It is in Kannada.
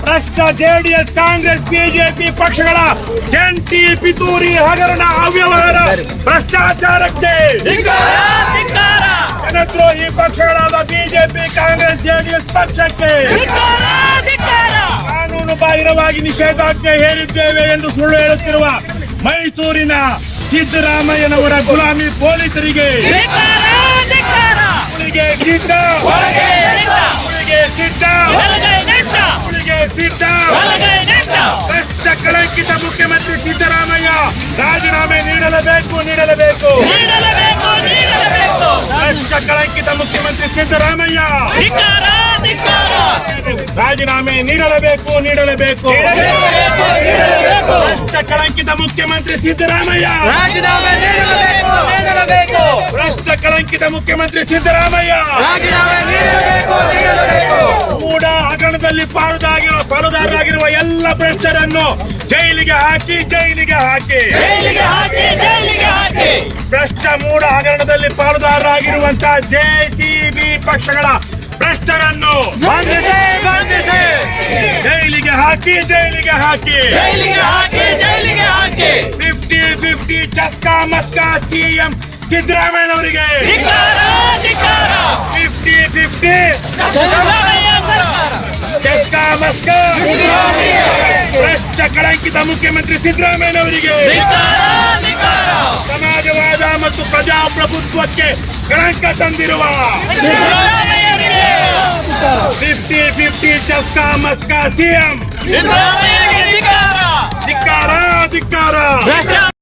ಭ್ರಷ್ಟ ಜೆಡಿಎಸ್ ಕಾಂಗ್ರೆಸ್ ಬಿಜೆಪಿ ಪಕ್ಷಗಳ ಜಂಟಿ ಪಿತೂರಿ ಹಗರಣ ಅವ್ಯವಹಾರ ಭ್ರಷ್ಟಾಚಾರಕ್ಕೆ ಜನದ್ರೋಹಿ ಪಕ್ಷಗಳಾದ ಬಿಜೆಪಿ, ಕಾಂಗ್ರೆಸ್, ಜೆಡಿಎಸ್ ಪಕ್ಷಕ್ಕೆ ಕಾನೂನು ಬಾಹಿರವಾಗಿ ನಿಷೇಧಾಜ್ಞೆ ಹೇರಿದ್ದೇವೆ ಎಂದು ಸುಳ್ಳು ಹೇಳುತ್ತಿರುವ ಮೈಸೂರಿನ ಸಿದ್ದರಾಮಯ್ಯನವರ ಗುಲಾಮಿ ಪೊಲೀಸರಿಗೆ. ಕಷ್ಟ ಕಳಂಕಿತ ಮುಖ್ಯಮಂತ್ರಿ ಸಿದ್ದರಾಮಯ್ಯ ರಾಜೀನಾಮೆ ನೀಡಲೇಬೇಕು ನೀಡಲೇಬೇಕು. ಕಷ್ಟ ಕಳಂಕಿತ ಮುಖ್ಯಮಂತ್ರಿ ಸಿದ್ದರಾಮಯ್ಯ ರಾಜೀನಾಮೆ ನೀಡಲೇಬೇಕು ನೀಡಲೇಬೇಕು. ಕಳಂಕಿತ ಮುಖ್ಯಮಂತ್ರಿ ಸಿದ್ದರಾಮಯ್ಯ. ರಾಜೀನಾಮೆ ಭ್ರಷ್ಟ ಕಳಂಕಿತ ಮುಖ್ಯಮಂತ್ರಿ ಸಿದ್ದರಾಮಯ್ಯ. ರಾಜೀನಾಮೆ ಕೂಡ ಹಗರಣದಲ್ಲಿ ಪಾಲುದಾಗಿರುವ ಪಾಲುದಾರರಾಗಿರುವ ಎಲ್ಲ ಭ್ರಷ್ಟರನ್ನು ಜೈಲಿಗೆ ಹಾಕಿ ಜೈಲಿಗೆ ಹಾಕಿ. ಜೈಲಿಗೆ ಹಾಕಿ ಜೈಲಿಗೆ ಹಾಕಿ. ಭ್ರಷ್ಟ ಮೂಡ ಹಗರಣದಲ್ಲಿ ಪಾಲುದಾರರಾಗಿರುವಂತಹ ಜೆಸಿಬಿ ಪಕ್ಷಗಳ ಭ್ರಷ್ಟರನ್ನು ಹಾಕಿ ಜೈಲಿಗೆ ಹಾಕಿ ಜೈಲಿಗೆ ಹಾಕಿ ಜೈಲಿಗೆ ಹಾಕಿ ಫಿಫ್ಟಿ ಫಿಫ್ಟಿ ಚಸ್ಕಾ ಮಸ್ಕಾ ಸಿಎಂ ಸಿದ್ದರಾಮಯ್ಯನವರಿಗೆ ಧಿಕ್ಕಾರ ಧಿಕ್ಕಾರ ಫಿಫ್ಟಿ ಫಿಫ್ಟಿ ಸಿದ್ದರಾಮಯ್ಯ ಸರ್ಕಾರ ಚಸ್ಕಾ ಮಸ್ಕಾ ಭ್ರಷ್ಟ ಕಳಂಕಿತ ಮುಖ್ಯಮಂತ್ರಿ ಸಿದ್ದರಾಮಯ್ಯನವರಿಗೆ ಧಿಕ್ಕಾರ ಧಿಕ್ಕಾರ ಸಮಾಜವಾದ ಮತ್ತು ಪ್ರಜಾಪ್ರಭುತ್ವಕ್ಕೆ ಕಳಂಕ ತಂದಿರುವ ಸಿದ್ದರಾಮಯ್ಯರಿಗೆ ಫಿಫ್ಟಿ ಫಿಫ್ಟಿ ಚಸ್ಕಾ ಮಸ್ಕಾ ಸಿಎಂ ಸಿದ್ದರಾಮಯ್ಯರಿಗೆ ಧಿಕ್ಕಾರ ಧಿಕ್ಕಾರ